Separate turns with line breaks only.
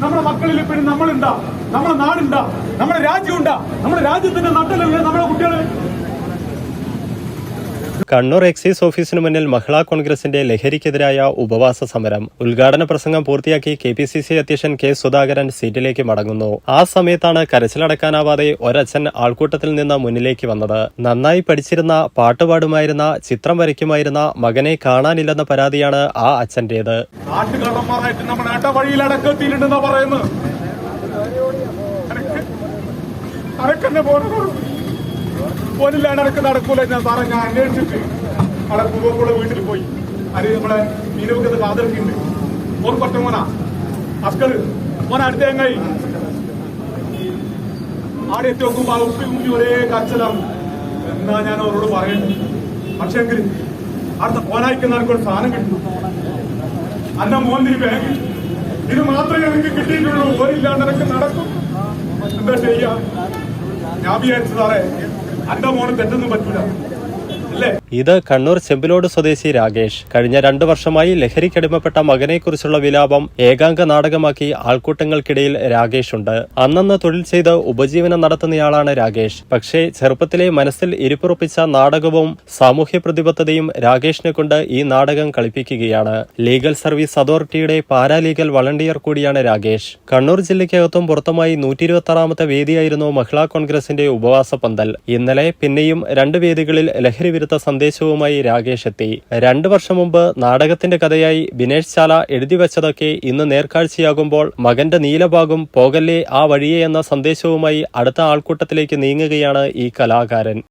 നമ്മുടെ മക്കളിൽ ഇപ്പോഴും നമ്മളുണ്ടാ നമ്മുടെ നാടുണ്ടാ നമ്മുടെ രാജ്യമുണ്ടാ നമ്മുടെ രാജ്യത്തിന്റെ നട്ടലല്ലേ നമ്മുടെ കുട്ടികൾ?
കണ്ണൂർ എക്സൈസ് ഓഫീസിന് മുന്നിൽ മഹിളാ കോൺഗ്രസിന്റെ ലഹരിക്കെതിരായ ഉപവാസ സമരം. ഉദ്ഘാടന പ്രസംഗം പൂർത്തിയാക്കി കെ പി സി സി അധ്യക്ഷൻ കെ സുധാകരൻ സീറ്റിലേക്ക് മടങ്ങുന്നു. ആ സമയത്താണ് കരച്ചിലടക്കാനാവാതെ ഒരച്ഛൻ ആൾക്കൂട്ടത്തിൽ നിന്ന് മുന്നിലേക്ക് വന്നത്. നന്നായി പഠിച്ചിരുന്ന പാട്ടുപാടുമായിരുന്ന ചിത്രം വരയ്ക്കുമായിരുന്ന മകനെ കാണാനില്ലെന്ന പരാതിയാണ് ആ അച്ഛന്റേത്.
നാട്ടുകള്ളന്മാരായിട്ട് പോനില്ലാണ്ട് അടക്ക് നടക്കൂല ഞാൻ സാറേ ഞാൻ അന്വേഷിച്ചിട്ട് അവിടെ പൂവക്കൂടെ വീട്ടിൽ പോയി. അത് നമ്മളെ മീനവക്കത്ത് കാതിർക്കുണ്ട് ഓർ കൊറ്റ മോനാ. അസ്കൾ മോന അടുത്ത എങ്ങായി? ആടെ എത്തി നോക്കുമ്പോ ആ ഉപ്പി കുഞ്ഞി ഒരേ കച്ചലാണ് എന്നാ ഞാൻ അവരോട് പറയുന്നു പക്ഷെ എങ്കിൽ അടുത്ത പോനായിക്കുന്നവർക്ക് ഒരു സാധനം കിട്ടും അന്ന മോൻ ബാഗ്. ഇത് മാത്രമേ എനിക്ക് കിട്ടിയിട്ടുള്ളൂ. ഓരില്ലാണ്ട് എനിക്ക് നടക്കും. എന്താ ചെയ്യാ? ഞാൻ വിചാരിച്ചു സാറേ అంతా మౌనం పెద్ద బతికిడా
ഇത് കണ്ണൂർ ചെമ്പിലോട് സ്വദേശി രാകേഷ്. കഴിഞ്ഞ രണ്ടു വർഷമായി ലഹരിക്കടിമപ്പെട്ട മകനെക്കുറിച്ചുള്ള വിലാപം ഏകാംഗ നാടകമാക്കി ആൾക്കൂട്ടങ്ങൾക്കിടയിൽ രാകേഷ് ഉണ്ട് അന്നന്ന് തൊഴിൽ ചെയ്ത് ഉപജീവനം നടത്തുന്നയാളാണ് രാകേഷ്. പക്ഷേ ചെറുപ്പത്തിലെ മനസ്സിൽ ഇരിപ്പുറപ്പിച്ച നാടകവും സാമൂഹ്യ പ്രതിബദ്ധതയും രാകേഷിനെ കൊണ്ട് ഈ നാടകം കളിപ്പിക്കുകയാണ്. Legal service authority paralegal volunteer കൂടിയാണ് രാകേഷ്. കണ്ണൂർ ജില്ലയ്ക്കകത്തും പുറത്തുമായി നൂറ്റി ഇരുപത്തി ആറാമത്തെ വേദിയായിരുന്നു മഹിളാ കോൺഗ്രസിന്റെ ഉപവാസ പന്തൽ. ഇന്നലെ പിന്നെയും രണ്ട് വേദികളിൽ ലഹരി വിരുദ്ധ സന്ദേശവുമായി രാകേഷ് എത്തി. രണ്ടു വർഷം മുമ്പ് നാടകത്തിന്റെ കഥയായി ബിനേഷ് ചാല എഴുതി വെച്ചതൊക്കെ ഇന്ന് നേർക്കാഴ്ചയാകുമ്പോൾ മകന്റെ നീലഭാഗം പോകല്ലേ ആ വഴിയെ എന്ന സന്ദേശവുമായി അടുത്ത ആൾക്കൂട്ടത്തിലേക്ക് നീങ്ങുകയാണ് ഈ കലാകാരൻ.